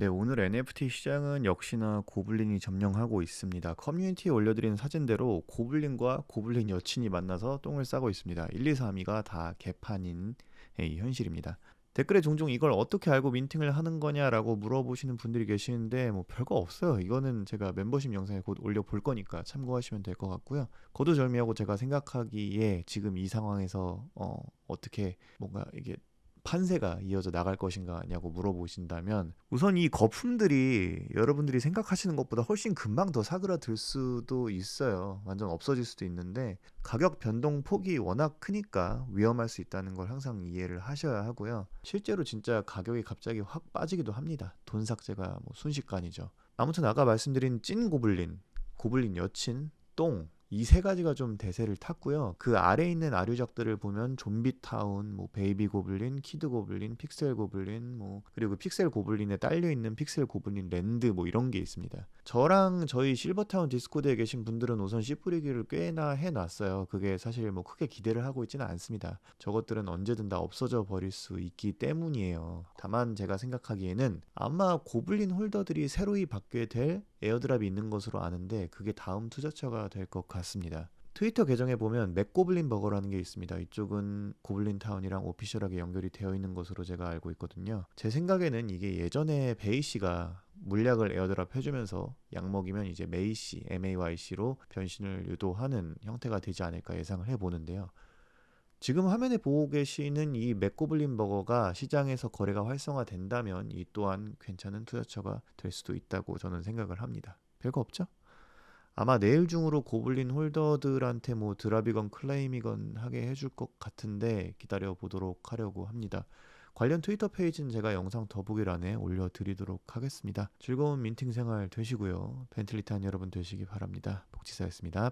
네, 오늘 NFT 시장은 역시나 고블린이 점령하고 있습니다. 커뮤니티에 올려드린 사진대로 고블린과 고블린 여친이 만나서 똥을 싸고 있습니다. 1, 2, 3위가 다 개판인 이 현실입니다. 댓글에 종종 이걸 어떻게 알고 민팅을 하는 거냐라고 물어보시는 분들이 계시는데 뭐 별거 없어요. 이거는 제가 멤버십 영상에 곧 올려 볼 거니까 참고하시면 될 것 같고요. 거두절미하고 제가 생각하기에 지금 이 상황에서 어, 어떻게 뭔가 이게 판세가 이어져 나갈 것인가냐고 물어보신다면 우선 이 거품들이 여러분들이 생각하시는 것보다 훨씬 금방 더 사그라들 수도 있어요. 완전 없어질 수도 있는데 가격 변동 폭이 워낙 크니까 위험할 수 있다는 걸 항상 이해를 하셔야 하고요. 실제로 진짜 가격이 갑자기 확 빠지기도 합니다. 돈 삭제가 뭐 순식간이죠. 아무튼 아까 말씀드린 찐 고블린, 고블린 여친, 똥 이 세 가지가 좀 대세를 탔고요. 그 아래 있는 아류작들을 보면 좀비 타운, 뭐 베이비 고블린, 키드 고블린, 픽셀 고블린, 뭐 그리고 픽셀 고블린에 딸려 있는 픽셀 고블린 랜드 뭐 이런 게 있습니다. 저랑 저희 실버타운 디스코드에 계신 분들은 우선 씨 뿌리기를 꽤나 해놨어요. 그게 사실 뭐 크게 기대를 하고 있지는 않습니다. 저것들은 언제든 다 없어져 버릴 수 있기 때문이에요. 다만 제가 생각하기에는 아마 고블린 홀더들이 새로이 받게 될 에어드랍이 있는 것으로 아는데 그게 다음 투자처가 될 것 같습니다. 트위터 계정에 보면 맥고블린 버거라는 게 있습니다. 이쪽은 고블린 타운이랑 오피셜하게 연결이 되어 있는 것으로 제가 알고 있거든요. 제 생각에는 이게 예전에 베이 씨가 물약을 에어드랍 해주면서 약 먹이면 이제 메이 씨, MAYC로 변신을 유도하는 형태가 되지 않을까 예상을 해보는데요. 지금 화면에 보고 계시는 이 맥고블린 버거가 시장에서 거래가 활성화된다면 이 또한 괜찮은 투자처가 될 수도 있다고 저는 생각을 합니다. 별거 없죠? 아마 내일 중으로 고블린 홀더들한테 뭐 드랍이건 클레임이건 하게 해줄 것 같은데 기다려 보도록 하려고 합니다. 관련 트위터 페이지는 제가 영상 더보기란에 올려드리도록 하겠습니다. 즐거운 민팅 생활 되시고요. 벤틀리 탄 여러분 되시기 바랍니다. 복지사였습니다.